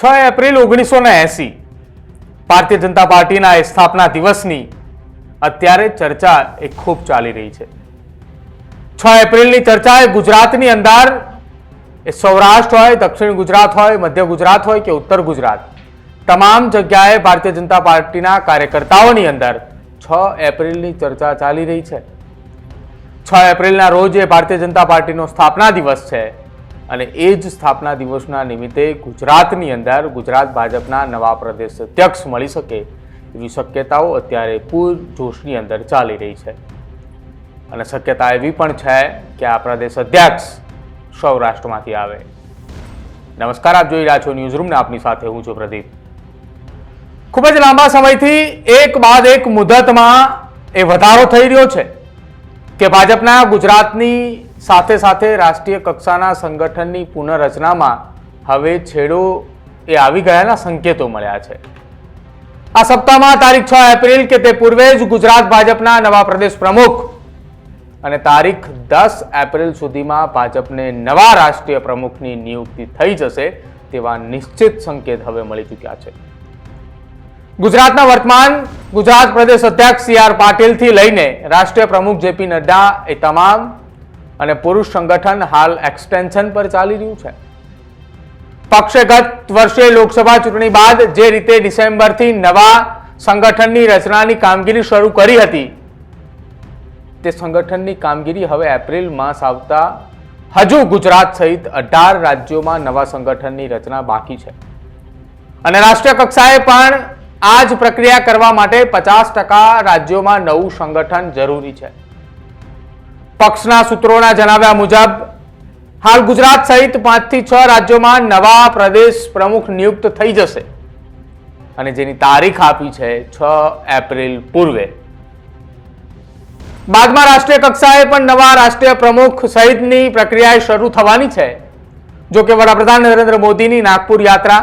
છ એપ્રિલ ઓગણીસો ને એસી. ભારતીય જનતા પાર્ટીના સ્થાપના દિવસની અત્યારે ચર્ચા એ ખૂબ ચાલી રહી છે. છ એપ્રિલની ચર્ચા એ ગુજરાતની અંદર એ સૌરાષ્ટ્ર હોય, દક્ષિણ ગુજરાત હોય, મધ્ય ગુજરાત હોય કે ઉત્તર ગુજરાત, તમામ જગ્યાએ ભારતીય જનતા પાર્ટીના કાર્યકર્તાઓની અંદર છ એપ્રિલની ચર્ચા ચાલી રહી છે. છ એપ્રિલના રોજ એ ભારતીય જનતા પાર્ટીનો સ્થાપના દિવસ છે. અને એ જ સ્થાપના દિવસના નિમિત્તે ગુજરાતની અંદર ગુજરાત ભાજપના નવા પ્રદેશ અધ્યક્ષ મળી શકે એવી શક્યતાઓ અત્યારે પૂર જોશની અંદર ચાલી રહી છે. અને શક્યતા એવી પણ છે કે આ પ્રદેશ અધ્યક્ષ સૌરાષ્ટ્રમાંથી આવે. નમસ્કાર, આપ જોઈ રહ્યા છો ન્યૂઝ રૂમને આપની સાથે હું છું પ્રદીપ. ખૂબ જ લાંબા સમયથી એક બાદ એક મુદતમાં એ વધારો થઈ રહ્યો છે કે ભાજપના ગુજરાતની સાથે સાથે રાષ્ટ્રીય કક્ષાના સંગઠનની પુનઃરચનામાં હવે છેડો એ આવી ગયાના સંકેતો મળ્યા છે. આ સપ્તાહમાં તારીખ છ એપ્રિલ કે તે પૂર્વે જ ગુજરાત ભાજપના નવા પ્રદેશ પ્રમુખ અને તારીખ દસ એપ્રિલ સુધીમાં ભાજપને નવા રાષ્ટ્રીય પ્રમુખની નિયુક્તિ થઈ જશે તેવા નિશ્ચિત સંકેત હવે મળી ચૂક્યા છે. ગુજરાતના વર્તમાન ગુજરાત પ્રદેશ અધ્યક્ષ સી આર પાટીલથી લઈને રાષ્ટ્રીય પ્રમુખ જેપી નડ્ડા એ તમામ અને પુરુષ સંગઠન હાલ એક્સટેન્શન પર ચાલી રહ્યું છે. પક્ષે ગત વર્ષે લોકસભા ચૂંટણી બાદ જે રીતે ડિસેમ્બરથી નવા સંગઠનની રચનાની કામગીરી શરૂ કરી હતી, તે સંગઠનની કામગીરી હવે એપ્રિલ માસ આવતા હજુ ગુજરાત સહિત અઢાર રાજ્યોમાં નવા સંગઠનની રચના બાકી છે. અને રાષ્ટ્રીય કક્ષાએ પણ આ જ પ્રક્રિયા કરવા માટે પચાસ ટકા રાજ્યોમાં નવું સંગઠન જરૂરી છે. પક્ષના સૂત્રોના જણાવ્યા મુજબ, હાલ ગુજરાત સહિત પાંચથી છ રાજ્યોમાં નવા પ્રદેશ પ્રમુખ નિયુક્ત થઈ જશે. અને જેની તારીખ આપી છે છ એપ્રિલ પૂર્વે. બાદમાં રાષ્ટ્રીય કક્ષાએ પણ નવા રાષ્ટ્રીય પ્રમુખ સહિતની પ્રક્રિયા શરૂ થવાની છે. જો કે વડાપ્રધાન નરેન્દ્ર મોદીની નાગપુર યાત્રા.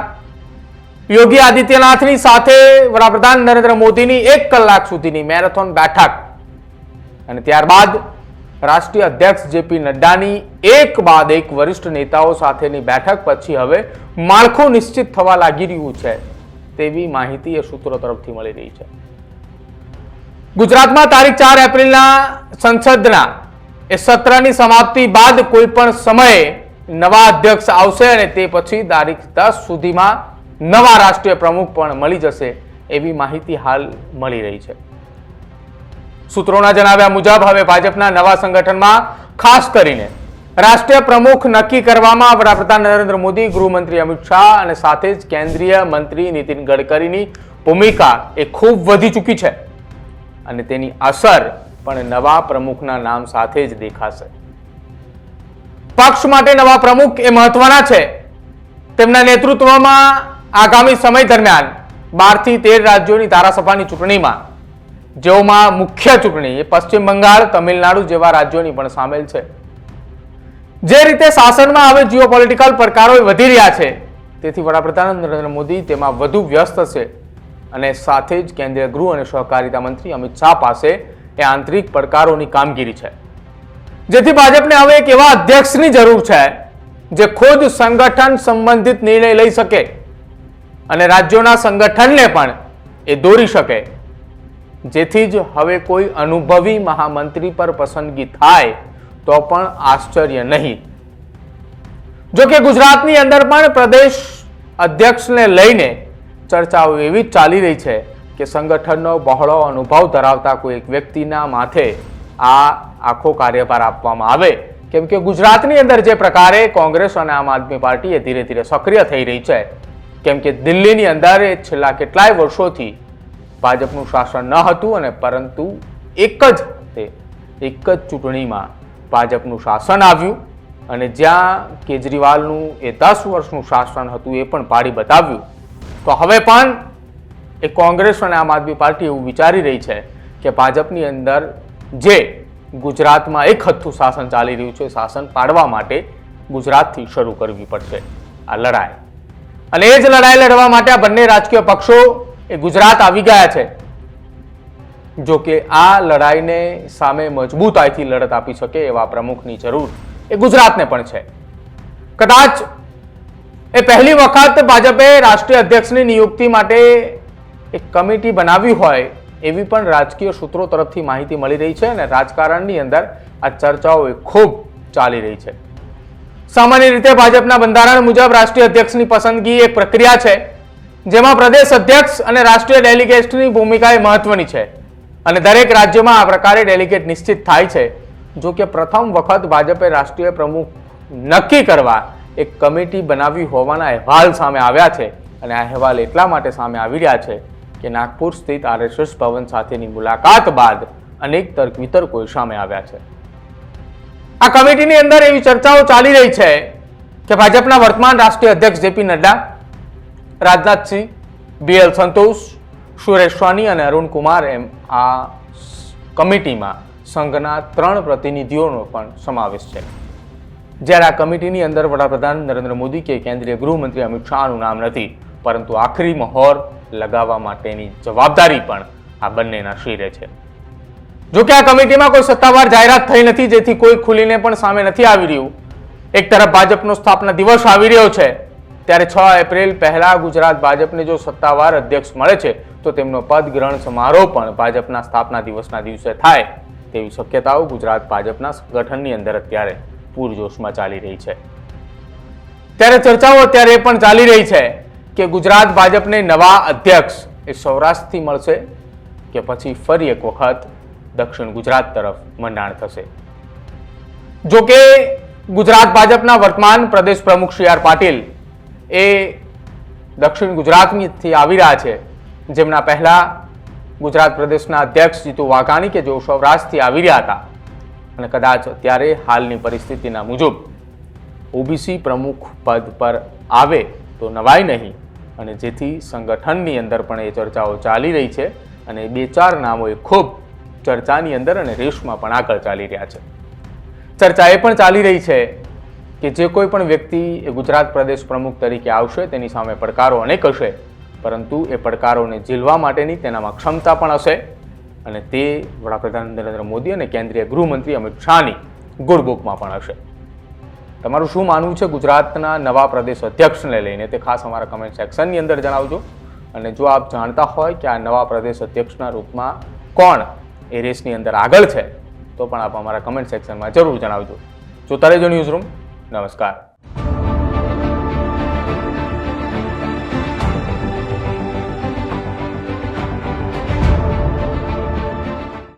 યોગી આદિત્યનાથની સાથે વડાપ્રધાન નરેન્દ્ર મોદીની એક કલાક સુધીની મેરેથોન બેઠક. અને ત્યારબાદ રાષ્ટ્રીય અધ્યક્ષ જેપી નડ્ડાની એક બાદ એક વરિષ્ઠ નેતાઓ સાથેની બેઠક પછી હવે માળખું નિશ્ચિત થવા લાગી રહ્યું છે. તેવી માહિતી એ સૂત્રો તરફથી મળી રહી છે. ગુજરાતમાં તારીખ ચાર એપ્રિલના સંસદના એ સત્રની સમાપ્તિ બાદ કોઈ પણ સમયે નવા અધ્યક્ષ આવશે અને તે પછી તારીખ દસ સુધીમાં નવા રાષ્ટ્રીય પ્રમુખ પણ મળી જશે એવી માહિતી હાલ મળી રહી છે. સૂત્રોના જણાવ્યા મુજબ હવે ભાજપના નવા સંગઠનમાં ખાસ કરીને રાષ્ટ્રીય પ્રમુખ નક્કી કરવામાં વડાપ્રધાન નરેન્દ્ર મોદી, ગૃહમંત્રી અમિત શાહ અને સાથે જ કેન્દ્રીય મંત્રી નીતિન ગડકરીની ભૂમિકા એ ખૂબ વધી ચૂકી છે અને તેની અસર પણ નવા પ્રમુખના નામ સાથે જ દેખાશે. પક્ષ માટે નવા પ્રમુખ એ મહત્વના છે. તેમના નેતૃત્વમાં આગામી સમય દરમિયાન બારથી તેર રાજ્યોની ધારાસભાની ચૂંટણીમાં જેઓમાં મુખ્ય ચૂંટણી એ પશ્ચિમ બંગાળ, તમિલનાડુ જેવા રાજ્યોની પણ સામેલ છે. જે રીતે શાસનમાં હવે જીઓ પોલિટિકલ પ્રકારો વધી રહ્યા છે, તેથી વડાપ્રધાન નરેન્દ્ર મોદી તેમાં વધુ વ્યસ્ત છે અને સાથે જ કેન્દ્રીય ગૃહ અને સહકારિતા મંત્રી અમિત શાહ પાસે એ આંતરિક પડકારોની કામગીરી છે. જેથી ભાજપને હવે એક એવા અધ્યક્ષની જરૂર છે જે ખુદ સંગઠન સંબંધિત નિર્ણય લઈ શકે અને રાજ્યોના સંગઠનને પણ એ દોરી શકે. જેથી જ હવે કોઈ અનુભવી મહામંત્રી પર પસંદગી થાય, તો પણ આશ્ચર્ય નહીં. જો કે ગુજરાતની અંદર પણ પ્રદેશ અધ્યક્ષને લઈને ચર્ચાઓ એવી ચાલી રહી છે કે સંગઠનનો બહોળો અનુભવ ધરાવતા કોઈ એક વ્યક્તિના માથે આ આખો કાર્યભાર આપવામાં આવે. કેમ કે ગુજરાતની અંદર જે પ્રકારે કોંગ્રેસ અને આમ આદમી પાર્ટી એ ધીરે ધીરે સક્રિય થઈ રહી છે. કેમ કે દિલ્હીની અંદર છેલ્લા કેટલાય વર્ષોથી ભાજપનું શાસન ન હતું અને પરંતુ એક જ તે એક જ ચૂંટણીમાં ભાજપનું શાસન આવ્યું અને જ્યાં કેજરીવાલનું એ દસ વર્ષનું શાસન હતું એ પણ પાડી બતાવ્યું. તો હવે પણ એ કોંગ્રેસ અને આમ આદમી પાર્ટી એવું વિચારી રહી છે કે ભાજપની અંદર જે ગુજરાતમાં એક હથ્થું શાસન ચાલી રહ્યું છે શાસન પાડવા માટે ગુજરાતથી શરૂ કરવી પડશે. આ લડાઈ. અને એ જ લડાઈ લડવા માટે આ બંને રાજકીય પક્ષો એ ગુજરાત આવી ગયા છે. જો કે આ લડાઈને સામે મજબૂતાઈથી લડત આપી શકે એવા પ્રમુખની જરૂર એ ગુજરાતને પણ છે. કદાચ એ પહેલી વખત ભાજપે રાષ્ટ્રીય અધ્યક્ષની નિયુક્તિ માટે એક કમિટી બનાવી હોય એવી પણ રાજકીય સૂત્રો તરફથી માહિતી મળી રહી છે અને રાજકારણની અંદર આ ચર્ચાઓ ખૂબ ચાલી રહી છે. સામાન્ય રીતે ભાજપના બંધારણ મુજબ રાષ્ટ્રીય અધ્યક્ષની પસંદગી એક પ્રક્રિયા છે. જેમાં પ્રદેશ અધ્યક્ષ અને રાષ્ટ્રીય ડેલિગેટ્સની ભૂમિકા એ મહત્વની છે. અને દરેક રાજ્યમાં આ પ્રકારે ડેલિગેટ નિશ્ચિત થાય છે. જો કે પ્રથમ વખત ભાજપે રાષ્ટ્રીય પ્રમુખ નક્કી કરવા એક કમિટી બનાવી હોવાના અહેવાલ સામે આવ્યા છે. અને આ અહેવાલ એટલા માટે સામે આવી રહ્યા છે કે નાગપુર સ્થિત આરએસએસ ભવન સાથેની મુલાકાત બાદ અનેક તર્ક વિતર્કો સામે આવ્યા છે. આ કમિટીની અંદર એવી ચર્ચાઓ ચાલી રહી છે કે ભાજપના વર્તમાન રાષ્ટ્રીય અધ્યક્ષ જેપી નડ્ડા રાજનાથસિંહ બીએલ સંતોષ, સુરેશ સ્વાની અને અરુણ કુમાર એમ આ કમિટીમાં સંઘના ત્રણ પ્રતિનિધિઓનો પણ સમાવેશ છે. જ્યારે આ કમિટીની અંદર વડાપ્રધાન નરેન્દ્ર મોદી કે કેન્દ્રીય ગૃહમંત્રી અમિત શાહનું નામ નથી, પરંતુ આખરી મહોર લગાવવા માટેની જવાબદારી પણ આ બંનેના શિરે છે. જો કે આ કમિટીમાં કોઈ સત્તાવાર જાહેરાત થઈ નથી, જેથી કોઈ ખુલીને પણ સામે નથી આવી રહ્યું. એક તરફ ભાજપનો સ્થાપના દિવસ આવી રહ્યો છે ત્યારે છ એપ્રિલ પહેલા ગુજરાત ભાજપને જો સત્તાવાર અધ્યક્ષ મળે છે, તો તેમનો પદ ગ્રહણ સમારોહ પણ ભાજપના સ્થાપના દિવસના દિવસે થાય. તેવી શક્યતાઓ ગુજરાત ભાજપના સંગઠનની અંદર અત્યારે પૂરજોશમાં ચાલી રહી છે. ત્યારે ચર્ચાઓ અત્યારે એ પણ ચાલી રહી છે કે ગુજરાત ભાજપને નવા અધ્યક્ષ એ સૌરાષ્ટ્રથી મળશે કે પછી ફરી એક વખત દક્ષિણ ગુજરાત તરફ મંડાણ થશે. જોકે ગુજરાત ભાજપના વર્તમાન પ્રદેશ પ્રમુખ સી આર પાટીલ એ દક્ષિણ ગુજરાતથી આવી રહ્યા છે. જેમના પહેલાં ગુજરાત પ્રદેશના અધ્યક્ષ જીતુ વાઘાણી કે જેઓ સૌરાષ્ટ્રથી આવી રહ્યા હતા. અને કદાચ અત્યારે હાલની પરિસ્થિતિના મુજબ ઓબીસી પ્રમુખ પદ પર આવે તો નવાય નહીં. અને જેથી સંગઠનની અંદર પણ એ ચર્ચાઓ ચાલી રહી છે અને બે ચાર નામો એ ખૂબ ચર્ચાની અંદર અને રેસમાં પણ આગળ ચાલી રહ્યા છે. ચર્ચા એ પણ ચાલી રહી છે કે જે કોઈ પણ વ્યક્તિ એ ગુજરાત પ્રદેશ પ્રમુખ તરીકે આવશે, તેની સામે પડકારો અનેક હશે, પરંતુ એ પડકારોને ઝીલવા માટેની તેનામાં ક્ષમતા પણ હશે. અને તે વડાપ્રધાન નરેન્દ્ર મોદી અને કેન્દ્રીય ગૃહમંત્રી અમિત શાહની ગુડબુકમાં પણ હશે. તમારું શું માનવું છે ગુજરાતના નવા પ્રદેશ અધ્યક્ષને લઈને? તે ખાસ અમારા કમેન્ટ સેક્શનની અંદર જણાવજો. અને જો આપ જાણતા હોય કે આ નવા પ્રદેશ અધ્યક્ષના રૂપમાં કોણ એ રેસની અંદર આગળ છે, તો પણ આપ અમારા કમેન્ટ સેક્શનમાં જરૂર જણાવજો. જોતા રહેજો ન્યૂઝ રૂમ નમસ્કાર.